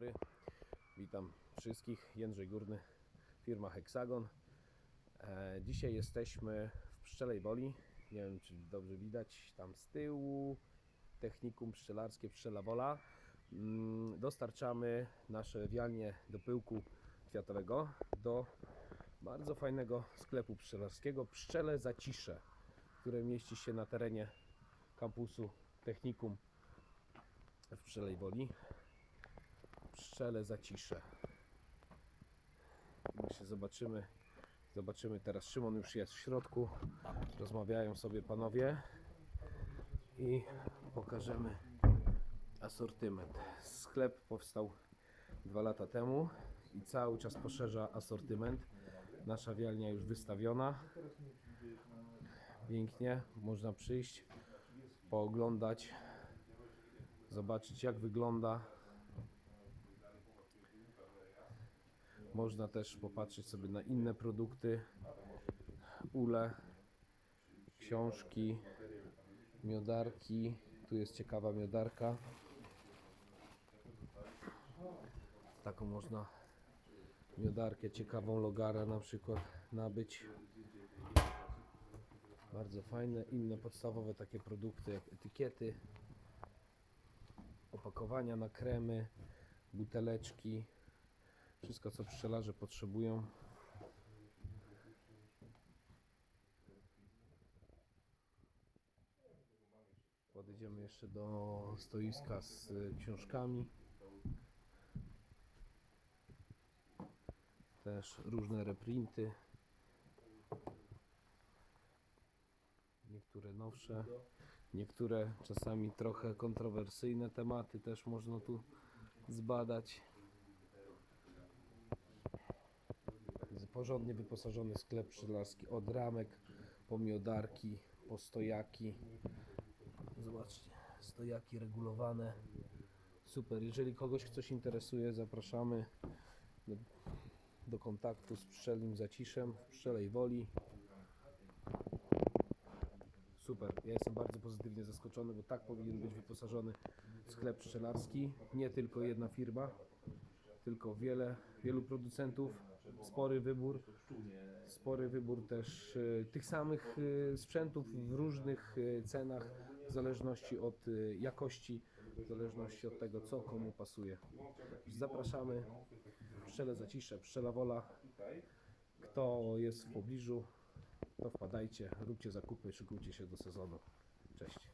dobry. Witam wszystkich. Jędrzej Górny, firma Hexagon. E, dzisiaj jesteśmy w Pszczelej Woli. Nie wiem, czy dobrze widać tam z tyłu. Technikum pszczelarskie Pszczela Wola. Mm, Dostarczamy nasze wialnie do pyłku kwiatowego do bardzo fajnego sklepu pszczelarskiego Pszczele Zacisze, które mieści się na terenie kampusu Technikum w Pszczelej Woli. Pszczele zacisze. Jeszcze zobaczymy. Zobaczymy teraz. Szymon już jest w środku. Rozmawiają sobie panowie i pokażemy asortyment. Sklep powstał dwa lata temu i cały czas poszerza asortyment. Nasza wialnia już wystawiona. Pięknie, można przyjść, pooglądać, zobaczyć jak wygląda. Można też popatrzeć sobie na inne produkty, ule, książki, miodarki. Tu jest ciekawa miodarka. Taką można miodarkę, ciekawą logarę na przykład nabyć. Bardzo fajne, inne podstawowe takie produkty jak etykiety, opakowania na kremy, buteleczki, wszystko co pszczelarze potrzebują. Podejdziemy jeszcze do stoiska z y, książkami. Też różne reprinty. Niektóre nowsze, niektóre czasami trochę kontrowersyjne tematy też można tu zbadać. Jest Porządnie wyposażony sklep pszczelarski od ramek po miodarki, po stojaki. Zobaczcie, stojaki regulowane. Super. Jeżeli kogoś coś interesuje, zapraszamy do, do kontaktu z pszczelim zaciszem w Pszczelej Woli. Super. Ja jestem bardzo pozytywnie zaskoczony, bo tak powinien być wyposażony sklep pszczelarski. Nie tylko jedna firma, tylko wiele, wielu producentów, spory wybór, spory wybór też e, tych samych e, sprzętów w różnych e, cenach, w zależności od jakości, w zależności od tego, co komu pasuje. Zapraszamy. Pszczele Zacisze, Pszczela Wola. Kto jest w pobliżu, to wpadajcie, róbcie zakupy, szykujcie się do sezonu. Cześć.